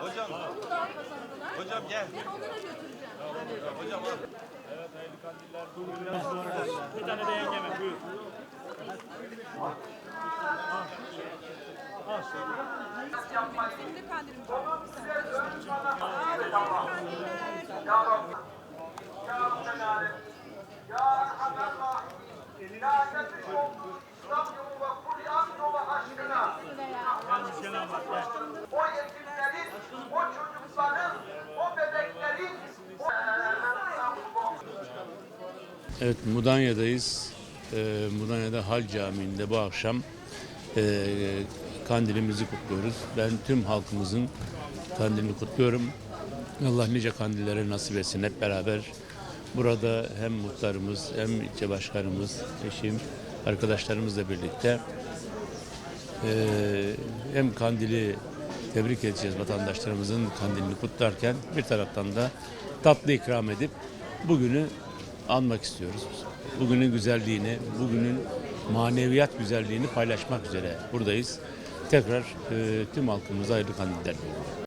Hocam. Hocam gel. Ben onlara götüreceğim. Hocam al. Evet hayırlı kandiller. Bugünden sonra bir tane de yengeme buyur. Al. Al. Benim de kandilim var. Hayırlı kandiller. Evet Mudanya'dayız. Ee, Mudanya'da Hal Camii'nde bu akşam e, kandilimizi kutluyoruz. Ben tüm halkımızın kandilini kutluyorum. Allah nice kandillere nasip etsin hep beraber. Burada hem muhtarımız hem ilçe başkanımız, eşim, arkadaşlarımızla birlikte e, hem kandili tebrik edeceğiz vatandaşlarımızın kandilini kutlarken bir taraftan da tatlı ikram edip bugünü anmak istiyoruz. Bugünün güzelliğini, bugünün maneviyat güzelliğini paylaşmak üzere buradayız. Tekrar e, tüm halkımıza hayırlı kandiller.